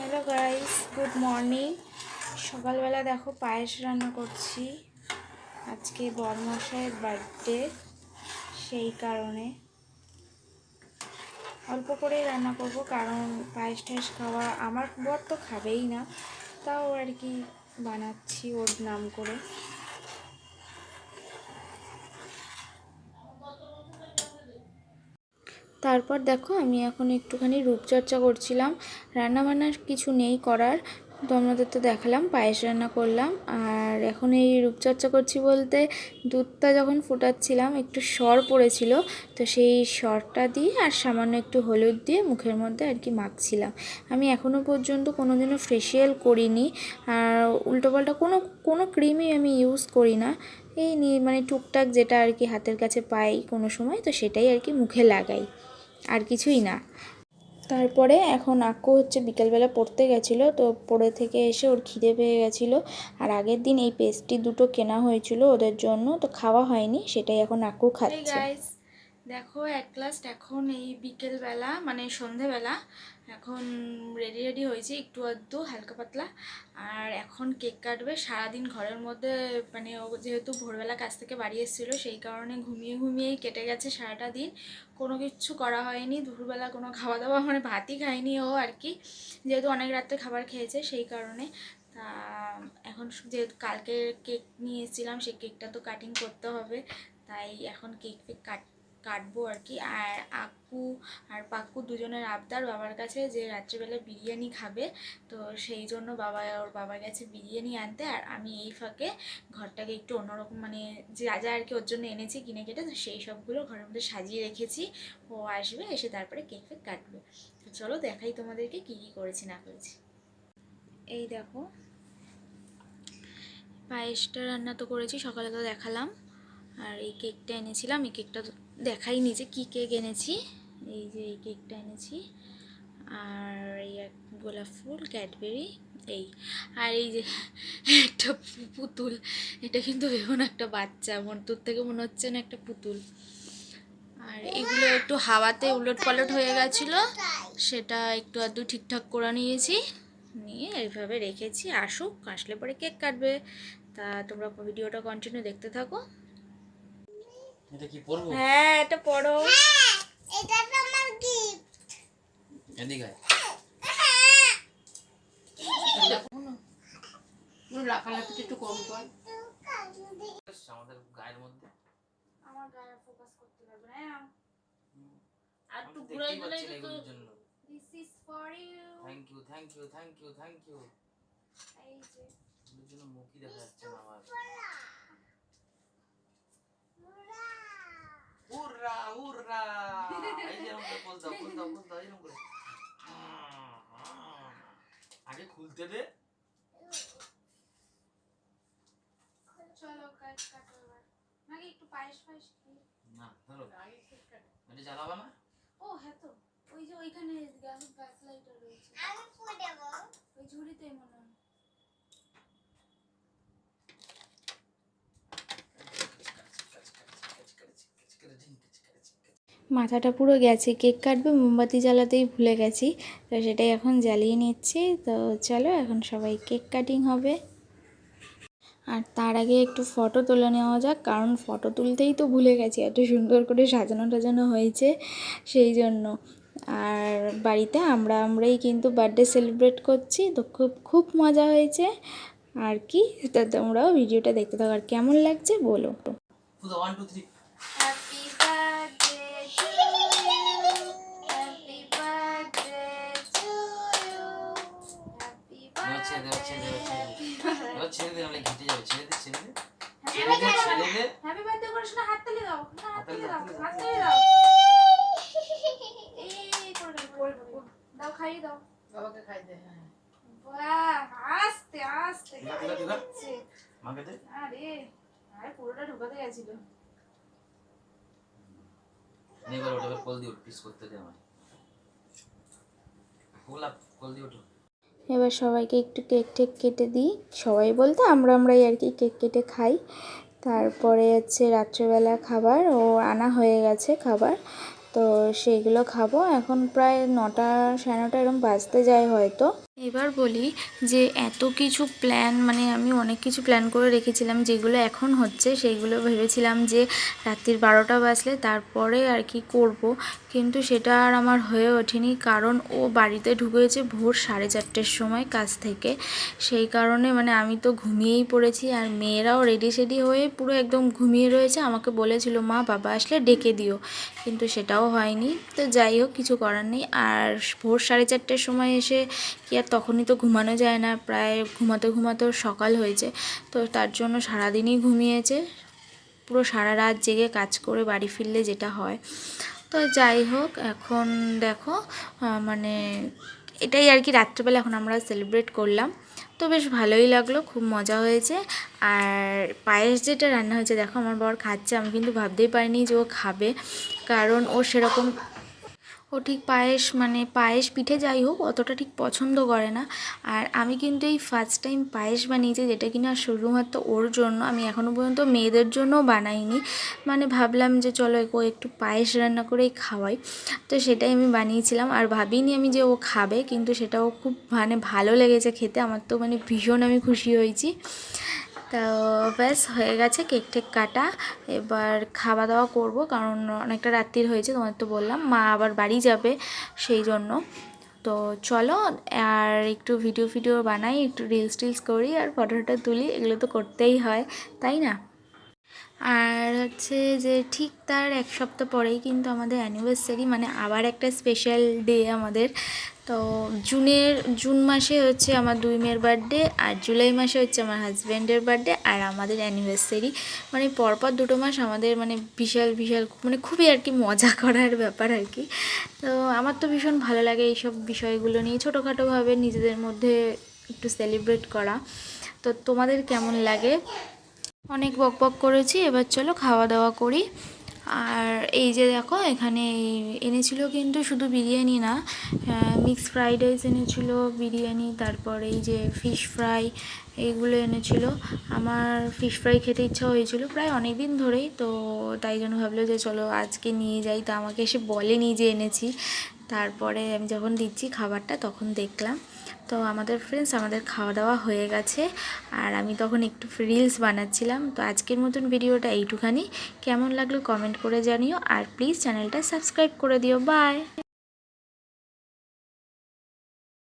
Hello guys good morning সকালবেলা দেখো পায়েস রান্না করছি। আজকে বরমশাইয়ের বার্থডে, সেই কারণে। অল্প করেই রান্না করব, কারণ পায়েস টায়েস খাওয়া আমার বর তো খাবেই না। তাও আর কি বানাচ্ছি ওর নাম করে। তারপর দেখো আমি এখন একটুখানি রূপচর্চা করছিলাম। রান্নাবান্নার কিছু নেই করার। তো আমাদের তো দেখালাম, পায়েস রান্না করলাম। আর এখন এই রূপচর্চা করছি বলতে দুধটা যখন ফোটাচ্ছিলাম, একটু সর পড়েছিল। তো সেই সরটা দিয়ে আর সামান্য একটু হলুদ দিয়ে মুখের মধ্যে আর কি মাখছিলাম। আমি এখনও পর্যন্ত কোনো দিনও ফেসিয়াল করিনি। আর উল্টোপাল্টা কোনো কোনো ক্রিমই আমি ইউজ করি না। এই মানে টুকটাক যেটা আর কি হাতের কাছে পাই কোনো সময়, তো সেটাই আর কি মুখে লাগাই। আর কিছুই না। তারপরে এখন আক্কু হচ্ছে বিকেলবেলা পড়তে গেছিল, তো পড়ে থেকে এসে ওর খিদে পেয়ে গেছিল। আর আগের দিন এই পেস্টটি দুটো কেনা হয়েছিল ওদের জন্য, তো খাওয়া হয়নি, সেটাই এখন আক্কু খাচ্ছে। দেখো এক ক্লাস এখন এই বিকেলবেলা মানে সন্ধেবেলা, এখন রেডি রেডি হয়েছে একটু আধটু হালকা পাতলা। আর এখন কেক কাটবে, সারাদিন ঘরের মধ্যে মানে ও যেহেতু ভোরবেলা কাছ থেকে বাড়ি এসেছিল, সেই কারণে ঘুমিয়ে ঘুমিয়েই কেটে গেছে সারাটা দিন। কোনো কিছু করা হয়নি, দুপুরবেলা কোনো খাওয়া দাওয়া মানে ভাতই খায়নি ও আর কি। যেহেতু অনেক রাত্রে খাবার খেয়েছে, সেই কারণে। তা, এখন যেহেতু কালকে কেক নিয়ে এসেছিলাম, সেই কেকটা তো কাটিং করতে হবে। তাই এখন কেক ফেক কাট কাটবো আর কি। আর আক্কু আর পাক্কু দুজনের আবদার বাবার কাছে যে রাত্রেবেলা বিরিয়ানি খাবে। তো সেই জন্য বাবা, ওর বাবার কাছে বিরিয়ানি আনতে আর আমি এই ফাঁকে ঘরটাকে একটু অন্যরকম মানে যা যা আর কি ওর জন্য এনেছি, কিনে কেটে তো সেই সবগুলো ঘরের মধ্যে সাজিয়ে রেখেছি। ও আসবে, এসে তারপরে কেক ফেক কাটবে। তো চলো দেখাই তোমাদেরকে কী কী করেছি, না করেছি। এই দেখো, পায়েসটা রান্না তো করেছি, সকালে তো দেখালাম। আর এই কেকটা এনেছিলাম, এই কেকটা দেখাইনি যে কী কেক এনেছি। এই যে এই কেকটা এনেছি। আর এই এক গোলাপ ফুল, ক্যাডবেরি, এই। আর এই যে একটা পুতুল, এটা কিন্তু ভেবুন একটা বাচ্চা, মন দূর থেকে মনে হচ্ছে না একটা পুতুল। আর এগুলো একটু হাওয়াতে উলট পালট হয়ে গেছিল, সেটা একটু আধটু ঠিকঠাক করে নিয়েছি। নিয়ে এইভাবে রেখেছি, আসুক, আসলে পরে কেক কাটবে। তা তোমরা ভিডিওটা কন্টিনিউ দেখতে থাকো। এটা কি পরবো? হ্যাঁ এটা পড়ো এটা তো আমার গিফট এদিকে। লাফালাফিটা একটু কম কর। আমাদের গায়ের মধ্যে। আমার গায়ে ফোকাস করতে পারবে না আর একটু তো ঘুরাই না তো জন্য। This is for you thank you thank you thank you thank you এই যে। মুখই দেখা যাচ্ছে না আমার। উররা এই যে এরকম পোজ দাও পোজ দাও পোজ দাও এরকম করে আগে খুলতে দে চলো কাট কাটো নাকি একটু পায়েস পায়েস খাই না ধরো। এটা জ্বালাবা না? ও হ্যাঁ তো। ওই যে ওইখানে গ্যাস গ্যাস লাইটার রয়েছে। আমি পড়ব ওই ঝুড়িতে মনে হয়। মাথাটা পুরো গেছে। কেক কাটবে মোমবাতি জ্বালাতেই ভুলে গেছি। তো সেটাই এখন জ্বালিয়ে নিচ্ছি। তো চলো এখন সবাই কেক কাটিং হবে। আর তার আগে একটু ফটো তুলে নেওয়া যাক কারণ ফটো তুলতেই তো ভুলে গেছি এত সুন্দর করে সাজানো টাজানো হয়েছে সেই জন্য। আর বাড়িতে আমরা আমরাই কিন্তু বার্থডে সেলিব্রেট করছি তো খুব খুব মজা হয়েছে। আর কি তো তোমরাও ভিডিওটা দেখতে থাকো আর কেমন লাগছে বলো। ওয়ান টু থ্রি ছেড়ে দে ছেড়ে দে ছেড়ে দে নাহলে ঘেটে যাবে ছেড়ে দে ছেড়ে দে ছেড়ে দে ছেড়ে দে হ্যাপি বার্থডে করে শোনা হাত তালি দাও হাত তালি দাও হাত তালি দাও এই করে। দাও খাইয়ে দাও বাবাকে খাই দে বাহ আস্তে আস্তে। মাকে দে আরে আরে পুরোটা ঢুকাতে গেছিল নে এবার ওটা কল দিয়ে পিস করতে দে আমায়। ফুল আপ কল দিয়ে এবার সবাইকে একটু কেক টেক কেটে দিই। সবাই বলতে আমরা আমরাই আর কি কেক কেটে খাই। তারপরে হচ্ছে রাত্রেবেলা খাবার, ও আনা হয়ে গেছে খাবার। তো সেইগুলো খাব। এখন প্রায় নটা, সাড়ে নটা এরকম বাজতে যায় হয়তো। এবার বলি যে এত কিছু প্ল্যান মানে আমি অনেক কিছু প্ল্যান করে রেখেছিলাম, যেগুলো এখন হচ্ছে, সেইগুলো ভেবেছিলাম যে রাত্রির বারোটা বাজলে তারপরে আর কি করব। কিন্তু সেটা আর আমার হয়ে ওঠেনি, কারণ ও বাড়িতে ঢুকেছে ভোর সাড়ে চারটের সময় কাজ থেকে। সেই কারণে মানে আমি তো ঘুমিয়েই পড়েছি, আর মেয়েরাও রেডি সেডি হয়ে পুরো একদম ঘুমিয়ে রয়েছে। আমাকে বলেছিল, মা, বাবা আসলে ডেকে দিও। কিন্তু সেটাও হয়নি। তো যাই হোক, কিছু করার নেই। আর ভোর সাড়ে চারটের সময় এসে কি আর তখনই তো ঘুমানো যায় না, প্রায় ঘুমাতে ঘুমাতে সকাল হয়েছে। তো তার জন্য সারাদিনই ঘুমিয়েছে। পুরো সারা রাত জেগে কাজ করে বাড়ি ফিরলে যেটা হয়। তো যাই হোক, এখন দেখো মানে এটাই আর কি রাত্রেবেলা এখন আমরা সেলিব্রেট করলাম। তো বেশ ভালোই লাগল, খুব মজা হয়েছে। আর পায়েস যেটা রান্না হয়েছে, দেখো আমার বর খাচ্ছে, আমি কিন্তু ভাবতেই পারিনি যে ও খাবে। কারণ ও সেরকম ও ঠিক পায়েস মানে পায়েস পিঠে যাই হোক, অতটা ঠিক পছন্দ করে না। আর আমি কিন্তু এই ফার্স্ট টাইম পায়েস বানিয়েছি, যেটা কিনা শুধুমাত্র ওর জন্য, আমি এখনও পর্যন্ত মেয়েদের জন্য বানাইনি। মানে ভাবলাম যে চলো ও একটু পায়েস রান্না করেই খাওয়াই। তো সেটাই আমি বানিয়েছিলাম। আর ভাবিনি আমি যে ও খাবে, কিন্তু সেটাও খুব মানে ভালো লেগেছে খেতে। আমার তো মানে ভীষণ আমি খুশি হয়েছি। তো ব্যাস, হয়ে গেছে কেক টেক কাটা। এবার খাওয়া দাওয়া করব, কারণ অনেকটা রাত্রির হয়েছে তোমার তো বললাম, মা আবার বাড়ি যাবে সেই জন্য। তো চলো, আর একটু ভিডিও ফিডিও বানাই, একটু রিলস টিলস করি, আর ফটো টটো তুলি, এগুলো তো করতেই হয়, তাই না? আর হচ্ছে যে ঠিক তার এক সপ্তাহ পরেই কিন্তু আমাদের অ্যানিভার্সারি মানে আবার একটা স্পেশাল ডে আমাদের। তো জুনের, জুন মাসে হচ্ছে আমার দুই মেয়ের বার্থডে আর জুলাই মাসে হচ্ছে আমার হাজব্যান্ডের বার্থডে আর আমাদের অ্যানিভার্সারি মানে পরপর দুটো মাস আমাদের মানে বিশাল বিশাল মানে খুবই আর কি মজা করার ব্যাপার আর কি। তো আমার তো ভীষণ ভালো লাগে এইসব বিষয়গুলো নিয়ে, ছোটোখাটোভাবে নিজেদের মধ্যে একটু সেলিব্রেট করা। তো তোমাদের কেমন লাগে? অনেক বক বক করেছি, এবার চলো খাওয়া দাওয়া করি। আর এই যে দেখো, এখানে এনেছিল কিন্তু শুধু বিরিয়ানি না মিক্স ফ্রাইড রাইস এনেছিল, বিরিয়ানি, তারপর এই যে ফিশ ফ্রাই এইগুলো এনেছিল। আমার ফিশ ফ্রাই খেতে ইচ্ছা হয়েছিল প্রায় অনেক দিন ধরেই, তো তাই জন্য ভাবলো যে চলো আজকে নিয়ে যাই। তা আমাকে এসে বলেনি যে এনেছি। তারপরে আমি যখন দিচ্ছি খাবারটা, তখন দেখলাম তো আমাদের ফ্রেন্ডস আমাদের খাওয়া দাওয়া হয়ে গেছে। আর আমি তখন একটু রিলস বানাচ্ছিলাম। তো আজকের মতন ভিডিওটা এইটুখানি। কেমন লাগল কমেন্ট করে জানিও। আর প্লিজ চ্যানেলটা সাবস্ক্রাইব করে দিও। বাই